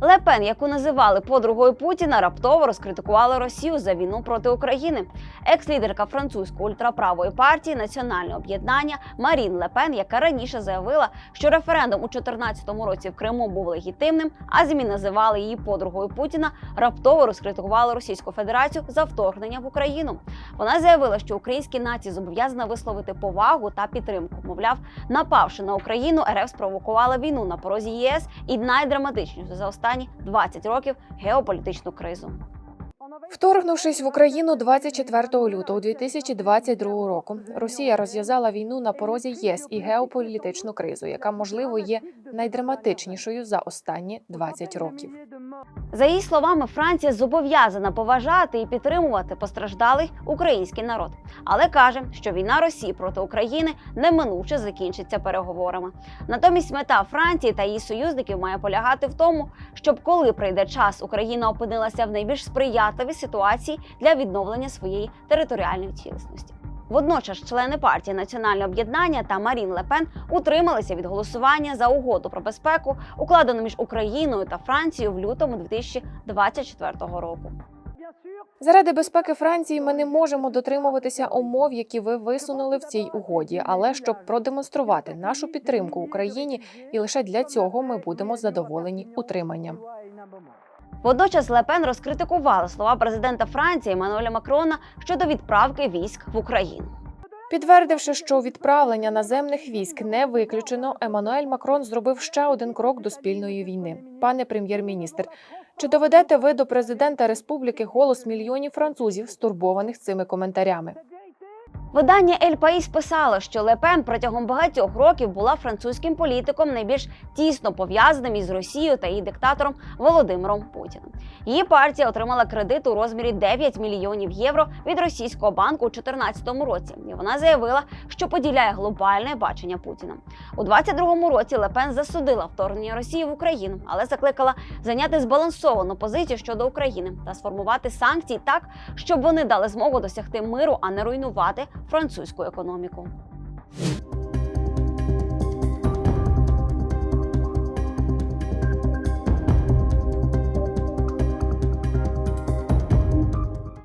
Лепен, яку називали подругою Путіна, раптово розкритикувала Росію за війну проти України. Екс-лідерка французької ультраправої партії Національне об'єднання Марін Лепен, яка раніше заявила, що референдум у 2014 році в Криму був легітимним, а змі називали її подругою Путіна, раптово розкритикувала Російську Федерацію за вторгнення в Україну. Вона заявила, що українській нації зобов'язана висловити повагу та підтримку. Мовляв, напавши на Україну, РФ спровокувала війну на порозі ЄС і найдраматичнішу за останні 20 років геополітичну кризу. Вторгнувшись в Україну 24 лютого 2022 року, Росія розв'язала війну на порозі ЄС і геополітичну кризу, яка можливо є найдраматичнішою за останні 20 років. За її словами, Франція зобов'язана поважати і підтримувати постраждалий український народ, але каже, що війна Росії проти України неминуче закінчиться переговорами. Натомість мета Франції та її союзників має полягати в тому, щоб коли прийде час, Україна опинилася в найбільш сприятливій ситуації для відновлення своєї територіальної цілісності. Водночас члени партії Національне об'єднання та Марін Лепен утрималися від голосування за угоду про безпеку, укладену між Україною та Францією в лютому 2024 року. Заради безпеки Франції ми не можемо дотримуватися умов, які ви висунули в цій угоді, але щоб продемонструвати нашу підтримку Україні, і лише для цього ми будемо задоволені утриманням. Водночас Лепен розкритикувала слова президента Франції Еммануеля Макрона щодо відправки військ в Україну. Підтвердивши, що відправлення наземних військ не виключено, Еммануель Макрон зробив ще один крок до спільної війни. Пане прем'єр-міністр, чи доведете ви до президента республіки голос мільйонів французів, стурбованих цими коментарями? Видання Ель Паїс писало, що Лепен протягом багатьох років була французьким політиком, найбільш тісно пов'язаним із Росією та її диктатором Володимиром Путіним. Її партія отримала кредит у розмірі 9 мільйонів євро від російського банку у 2014 році. І вона заявила, що поділяє глобальне бачення Путіна. У 2022 році Лепен засудила вторгнення Росії в Україну, але закликала зайняти збалансовану позицію щодо України та сформувати санкції так, щоб вони дали змогу досягти миру, а не руйнувати французьку економіку.